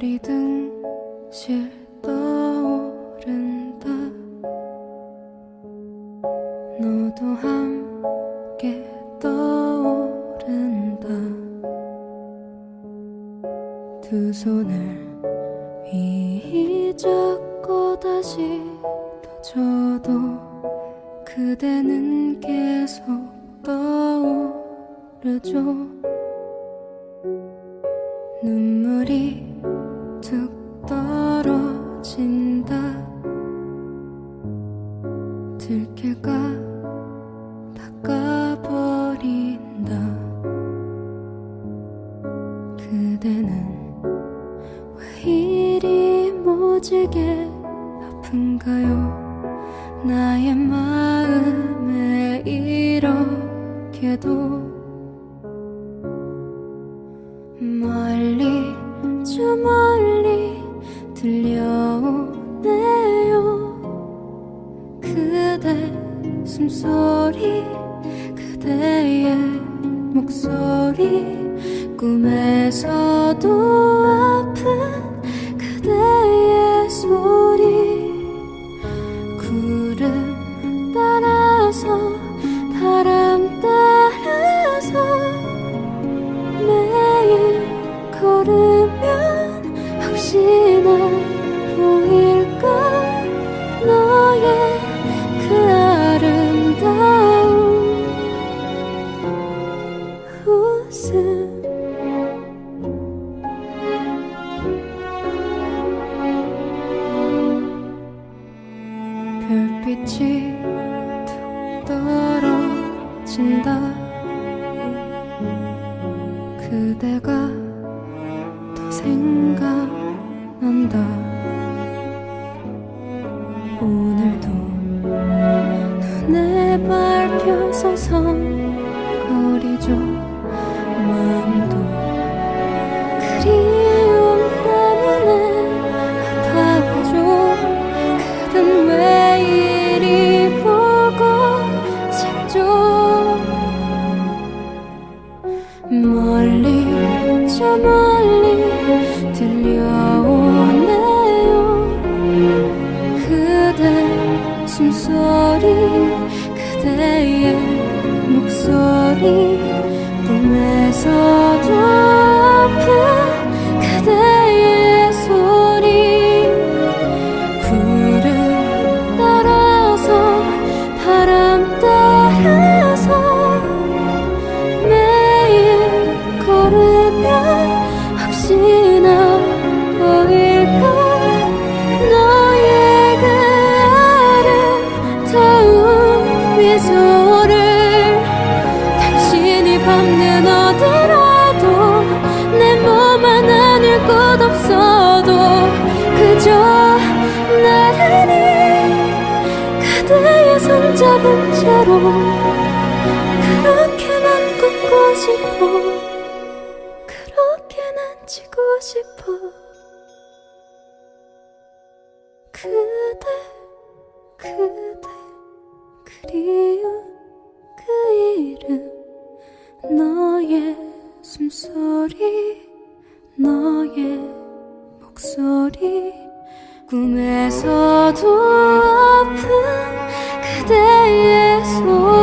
승실 떠오른다. 너도 함께 떠오른다. 두 손을 휘 잡고 다시 떠줘도 그대는 계속 떠오르죠. 눈물이 툭 떨어진다. 들킬까 닦아버린다. 그대는 왜 이리 모질게 아픈가요? 나의 마음에 이렇게도 멀리 저 멀리 들려오네요. 그대 숨소리 그대의 목소리 꿈에서도 아픈 그대의 소리. 구름 따라서 바람 따라서 매일 걸으면 혹시 별빛이 툭 떨어진다. 그대가 더 생각난다. 오늘도 눈에 밟혀 서성 저 멀리 들려오네요. 그대 숨소리 그대의 목소리 꿈에서 손잡은 채로 그렇게 난 걷고 싶어. 그렇게 난 지고 싶어. 그대 그대 그리운 그 이름. 너의 숨소리 너의 목소리. 꿈에서도 아픈 그대의 소리